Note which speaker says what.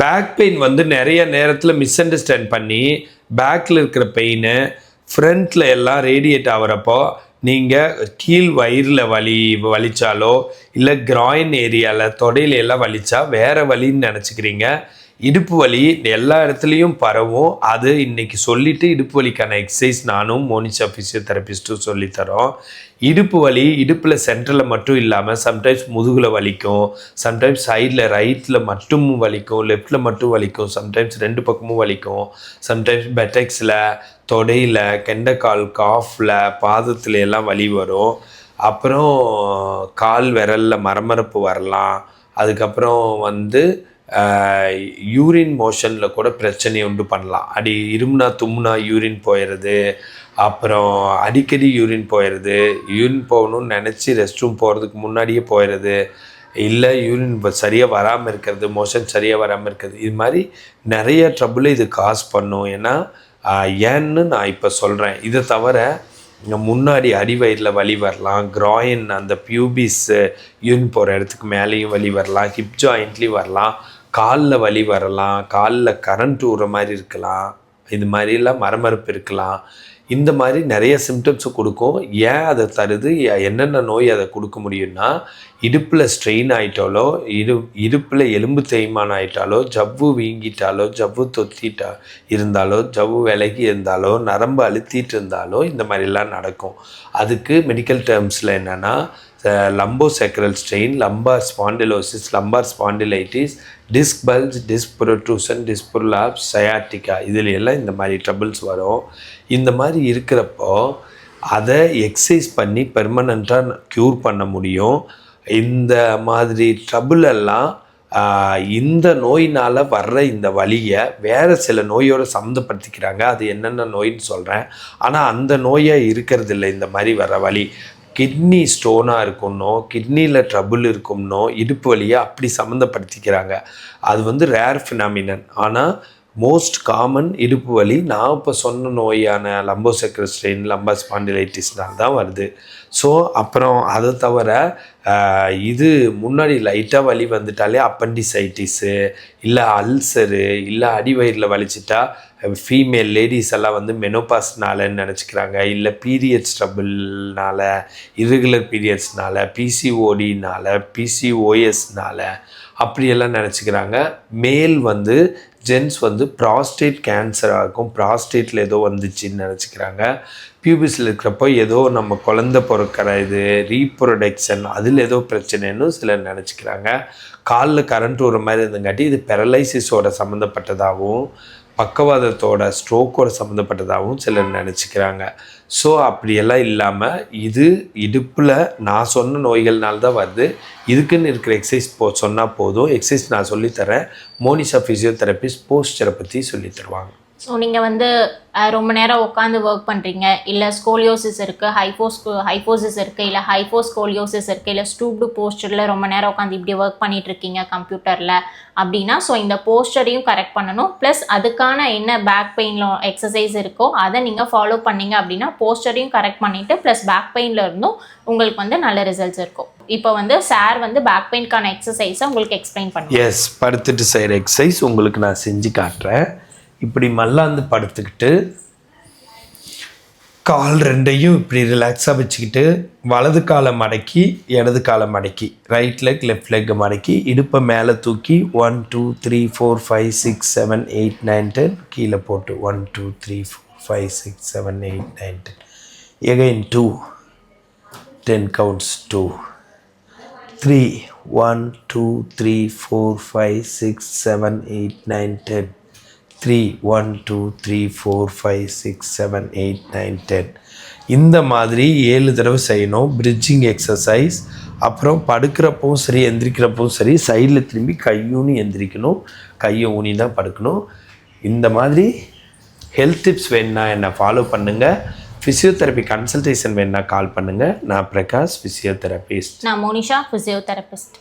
Speaker 1: Back pain வந்து நிறைய நேரத்தில் மிஸ் அண்டர்ஸ்டாண்ட் பண்ணி பேக்கில் இருக்கிற பெயின் ஃப்ரண்ட்டில் எல்லாம் ரேடியேட் ஆகிறப்போ நீங்கள் கீழ் வயிறில் வலி வலிச்சாலோ இல்லை கிராயின் ஏரியாவில் தொடையில எல்லாம் வலிச்சா வேறு வலின்னு நினச்சிக்கிறீங்க. இடுப்பு வலி எல்லா இடத்துலையும் பரவும். அது இன்னைக்கு சொல்லிட்டு இடுப்பு வலிக்கான எக்ஸசைஸ் நானும் மோனிஷா ஃபிசியோதெரபிஸ்ட்டும் சொல்லித்தரோம் இடுப்பு வலி இடுப்பில் சென்டரில் மட்டும் இல்லாமல் சம்டைம்ஸ் முதுகில் வலிக்கும். சம்டைம்ஸ் சைடில் ரைட்டில் மட்டும் வலிக்கும். லெஃப்டில் மட்டும் வலிக்கும். சம்டைம்ஸ் ரெண்டு பக்கமும் வலிக்கும். சம்டைம்ஸ் பெட்டெக்ஸில் தொடையில் கெண்டைக்கால் காஃபில் பாதத்தில் எல்லாம் வலி வரும். அப்புறம் கால் விரலில் மரமரப்பு வரலாம். அதுக்கப்புறம் வந்து யூரின் மோஷனில் கூட பிரச்சனையை உண்டு பண்ணலாம். அடி இருமுனா தும்முனா யூரின் போயிடுறது அப்புறம் அடிக்கடி யூரின் போயிடுறது யூரின் போகணும்னு நினச்சி ரெஸ்ட் ரூம் போகிறதுக்கு முன்னாடியே போயிடுறது இல்லை யூரின் சரியாக வராமல் இருக்கிறது மோஷன் சரியாக வராமல் இருக்கிறது இது மாதிரி நிறைய ட்ரபுளை இது காஸ் பண்ணும். ஏன்னா ஏன்னு நான் இப்போ சொல்கிறேன் இதை தவிர முன்னாடி அடிவயிறில் வலி வரலாம் கிராயின் அந்த பியூபிஸ் யூரின் போகிற இடத்துக்கு மேலேயும் வலி வரலாம் ஹிப் ஜாயிண்ட்லேயும் வரலாம் காலில் வலி வரலாம் காலில் கரண்ட் ஊற மாதிரி இருக்கலாம் இது மாதிரிலாம் மரமரப்பு இருக்கலாம். இந்த மாதிரி நிறைய சிம்டம்ஸை கொடுக்கும். ஏன் அதை தருது? என்னென்ன நோய் அதை கொடுக்க முடியும்னா இடுப்பில் ஸ்ட்ரெயின் ஆகிட்டாலோ இடு இடுப்பில் எலும்பு தேய்மானம் ஆயிட்டாலோ ஜவ்வு வீங்கிட்டாலோ ஜவ்வு தொத்திட்டா இருந்தாலோ ஜவ்வு விலகி இருந்தாலோ நரம்பு அழுத்திட்டு இருந்தாலோ இந்த மாதிரிலாம் நடக்கும். அதுக்கு மெடிக்கல் டேர்ம்ஸில் என்னென்னா lumbosacral strain lumbar spondylosis lumbar spondylitis disc bulge disc protrusion disc prolapse sciatica இதில் எல்லாம் இந்த மாதிரி ட்ரபிள்ஸ் வரும். இந்த மாதிரி இருக்கிறப்போ அதை எக்ஸசைஸ் பண்ணி பெர்மனண்ட்டாக க்யூர் பண்ண முடியும். இந்த மாதிரி ட்ரபுள் எல்லாம் இந்த நோயினால் வர்ற இந்த வழியை வேறு சில நோயோடு சம்மந்தப்படுத்திக்கிறாங்க. அது என்னென்ன நோயின்னு சொல்கிறேன் ஆனால் அந்த நோயாக இருக்கிறது இல்லை இந்த மாதிரி வர்ற வழி கிட்னி ஸ்டோனாக இருக்கும்னோ கிட்னியில் ட்ரபுள் இருக்கும்னோ இடுப்பு வழியை அப்படி சம்மந்தப்படுத்திக்கிறாங்க. அது வந்து ரேர் ஃபினாமினன் ஆனால் மோஸ்ட் காமன் இடுப்பு வலி நான் இப்போ சொன்ன நோயான லம்போசெக்ரல் ஸ்ட்ரெயின் லம்பா ஸ்பாண்டிலைட்டிஸ்னால் தான் வருது. ஸோ அப்புறம் அதை தவிர இது முன்னாடி லைட்டாக வலி வந்துட்டாலே அப்பண்டிசைட்டிஸு இல்லை அல்சரு இல்லை அடிவயிறில் வலிச்சிட்டா ஃபீமேல் லேடிஸ் எல்லாம் வந்து மெனோபாஸ்னாலன்னு நினச்சிக்கிறாங்க? இல்லை பீரியட்ஸ் ட்ரபிள்னால irregular பீரியட்ஸ்னால பிசிஓடினால பிசிஓஎஸ்னால அப்படியெல்லாம் நினச்சிக்கிறாங்க. மேல் வந்து ஜென்ஸ் வந்து ப்ராஸ்டேட் கேன்சராக இருக்கும். ப்ராஸ்டேட்டில் ஏதோ வந்துச்சுன்னு நினச்சிக்கிறாங்க. பியூபிஸில் இருக்கிறப்போ ஏதோ நம்ம குழந்த பிறக்கிற இது ரீப்ரொடக்ஷன் அதில் ஏதோ பிரச்சனைன்னு சிலர் நினச்சிக்கிறாங்க. காலில் கரண்ட் வர மாதிரி இருந்தங்காட்டி இது பெரலைசிஸோட சம்மந்தப்பட்டதாகவும் பக்கவாதத்தோட ஸ்ட்ரோக்கோட சம்மந்தப்பட்டதாகவும் சிலர் நினச்சிக்கிறாங்க. ஸோ அப்படியெல்லாம் இல்லாமல் இது இடுப்பில் நான் சொன்ன நோய்கள்னால தான் வருது. இதுக்குன்னு இருக்கிற எக்ஸசைஸ் போ சொன்னால் போதும். எக்ஸசைஸ் நான் சொல்லித்தரேன். மோனிஷா ஃபிசியோதெரபிஸ்ட் போஸ்டரை பற்றி சொல்லித் தருவாங்க.
Speaker 2: ஸோ நீங்கள் வந்து ரொம்ப நேரம் உட்காந்து ஒர்க் பண்ணுறீங்க இல்லை ஸ்கோலியோசிஸ் இருக்குது ஹைஃபோஸ் ஹைஃபோசிஸ் இருக்குது இல்லை ஹைபோஸ்கோலியோசிஸ் இருக்குது இல்லை ஸ்டூப்டு போஸ்டரில் ரொம்ப நேரம் உட்காந்து இப்படி ஒர்க் பண்ணிகிட்டு இருக்கீங்க கம்ப்யூட்டரில் அப்படின்னா ஸோ இந்த போஸ்டரையும் கரெக்ட் பண்ணணும். ப்ளஸ் அதுக்கான என்ன பேக் பெயினில் எக்ஸசைஸ் இருக்கோ அதை நீங்கள் ஃபாலோ பண்ணீங்க அப்படின்னா போஸ்டரையும் கரெக்ட் பண்ணிவிட்டு ப்ளஸ் பேக் பெயினில் இருந்தும் உங்களுக்கு வந்து நல்ல ரிசல்ட்ஸ் இருக்கும். இப்போ வந்து சார் வந்து பேக் பெயின்கான எக்ஸசைஸை உங்களுக்கு எக்ஸ்பிளைன் பண்ணுவோம்
Speaker 1: எஸ் படுத்துட்டு செய்கிற எக்ஸசைஸ் உங்களுக்கு நான் செஞ்சு காட்டுறேன். இப்படி மல்லாந்து படுத்துக்கிட்டு கால் ரெண்டையும் இப்படி ரிலாக்ஸாக வச்சுக்கிட்டு வலது காலை மடக்கி இடது காலை மடக்கி ரைட் லெக் லெஃப்ட் லெக் மடக்கி இடுப்பை மேலே தூக்கி one two three four five six seven eight nine ten கீழே போட்டு one two three four five six seven eight nine ten again to ten counts two three one two three four five six seven eight nine ten three one two three four five six seven eight nine ten இந்த மாதிரி ஏழு தடவை செய்யணும். Bridging exercise அப்புறம் படுக்கிறப்பவும் சரி எந்திரிக்கிறப்பவும் சரி சைடில் திரும்பி கையூனி எந்திரிக்கணும். கையை ஊனி தான் படுக்கணும். இந்த மாதிரி ஹெல்த் டிப்ஸ் வேணுன்னா என்னை ஃபாலோ பண்ணுங்கள் ஃபிசியோதெரப்பி கன்சல்டேஷன் வேணுன்னா கால் பண்ணுங்கள் நான் பிரகாஷ் ஃபிசியோதெரபிஸ்ட்
Speaker 2: நான் மோனிஷா ஃபிசியோதெரபிஸ்ட்